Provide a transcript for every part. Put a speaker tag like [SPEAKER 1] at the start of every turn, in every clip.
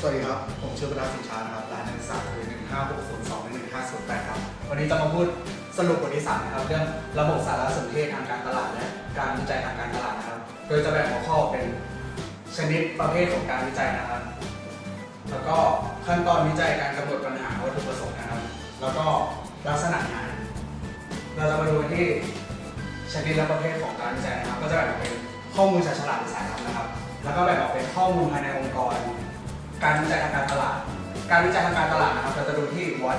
[SPEAKER 1] สวัสดีครับ ผมชื่อประดาสินชานะครับรายนักศึกษาคือ1 5 6 0 2 1 1 5 0 8ครับ วันนี้จะมาพูดสรุปบทที่สามนะครับ เรื่องระบบสารสนเทศทางการตลาดและการวิจัยทางการตลาดนะครับ โดยจะแบ่งหัวข้อเป็นชนิดประเภทของการวิจัยนะครับ แล้วก็ขั้นตอนวิจัยการกำหนดปัญหาวัตถุประสงค์นะครับ แล้วก็ลักษณะงาน เราจะมาดูกันที่ชนิดและประเภทของการวิจัยนะครับ ก็จะแบ่งออกเป็นข้อมูลจากฉลากสายลับนะครับ แล้วก็แบ่งออกเป็นข้อมูลภายในองค์กร การวิจัยทางการตลาด การวิจัยทางการตลาดนะครับเราจะดูที่วัด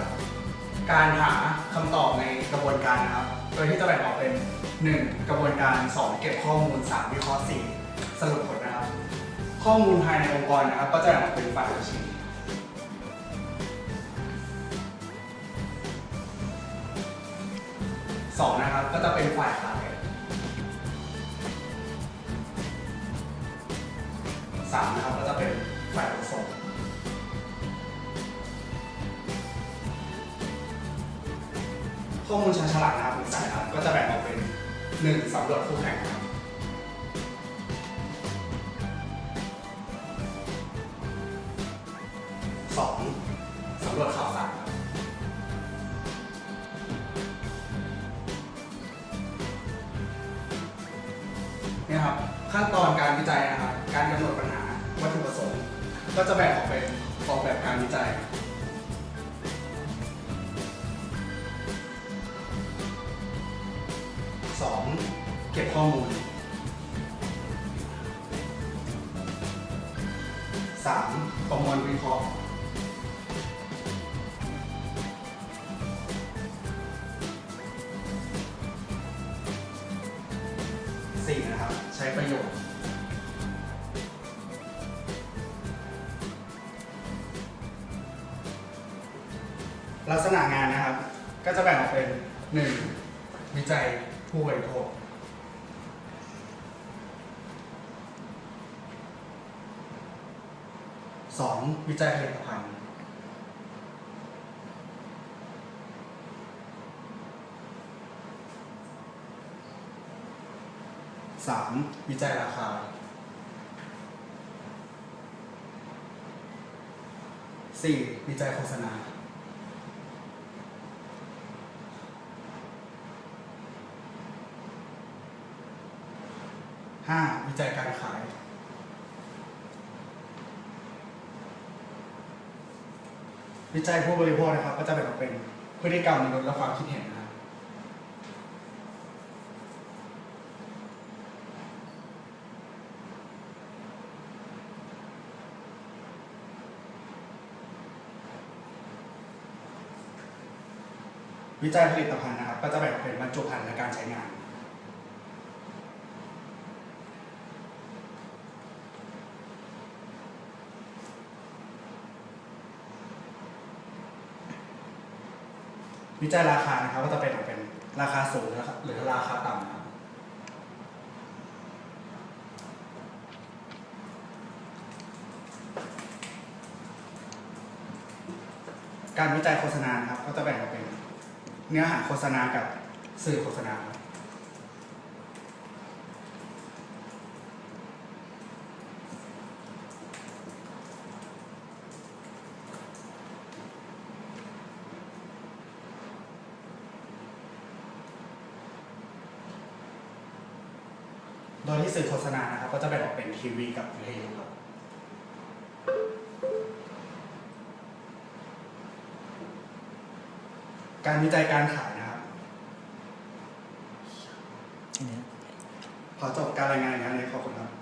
[SPEAKER 1] การหาคำตอบในกระบวนการนะครับ โดยที่จะแบ่งออกเป็น 1. กระบวนการ 2. เก็บข้อมูล 3. วิเคราะห์ 4. สรุปผลนะครับ ข้อมูลภายในองค์กรนะครับ ก็จะแบ่งออกเป็นฝ่ายบัญชีสองนะครับก็จะเป็นฝ่ายขายสามนะครับก็จะ ข้อมูลชาญฉลาดนะครับหรือสายครับ ก็จะแบ่งออกเป็นหนึ่งสำรวจคู่แข่งครับสองสำรวจข่าวสารครับเนี่ยครับขั้นตอนการวิจัยนะครับ การกำหนดปัญหาวัตถุประสงค์ ก็จะแบ่งออกเป็นออกแบบการวิจัย ก็บข้อมูลสามประมวลวิเคราะห์สี่นะครับ ใช้ประโยชน์ ลักษณะงานนะครับ ก็จะแบ่งออกเป็น 1. วิจัยผู้บริโภค 2. วิจัยผลิตภัณฑ์ 3. วิจัยราคา 4. วิจัยโฆษณาห้าวิจัยการขาย วิจัยผู้บริโภคนะครับ ก็จะแบ่งออกเป็นพฤติกรรมมนุษย์และความคิดเห็นนะครับวิจัยผลิตภัณฑ์นะครับ ก็จะแบ่งออกเป็นบรรจุภัณฑ์และการใช้งาน วิจัยราคานะครับก็จะเป็นออกเป็นราคาสูงนะครับหรือราคาต่ำครับการวิจัยโฆษณาครับก็จะแบ่งออกเป็นเนื้อหาโฆษณากับสื่อโฆษณาครับ โดยที่สื่อโฆษณานะครับก็จะแบ่งออกเป็นทีวีกับวิทยุครับการวิจัยการขายนะครับ ขอจบการรายงานอย่างนี้นเลยขอบคุณครับ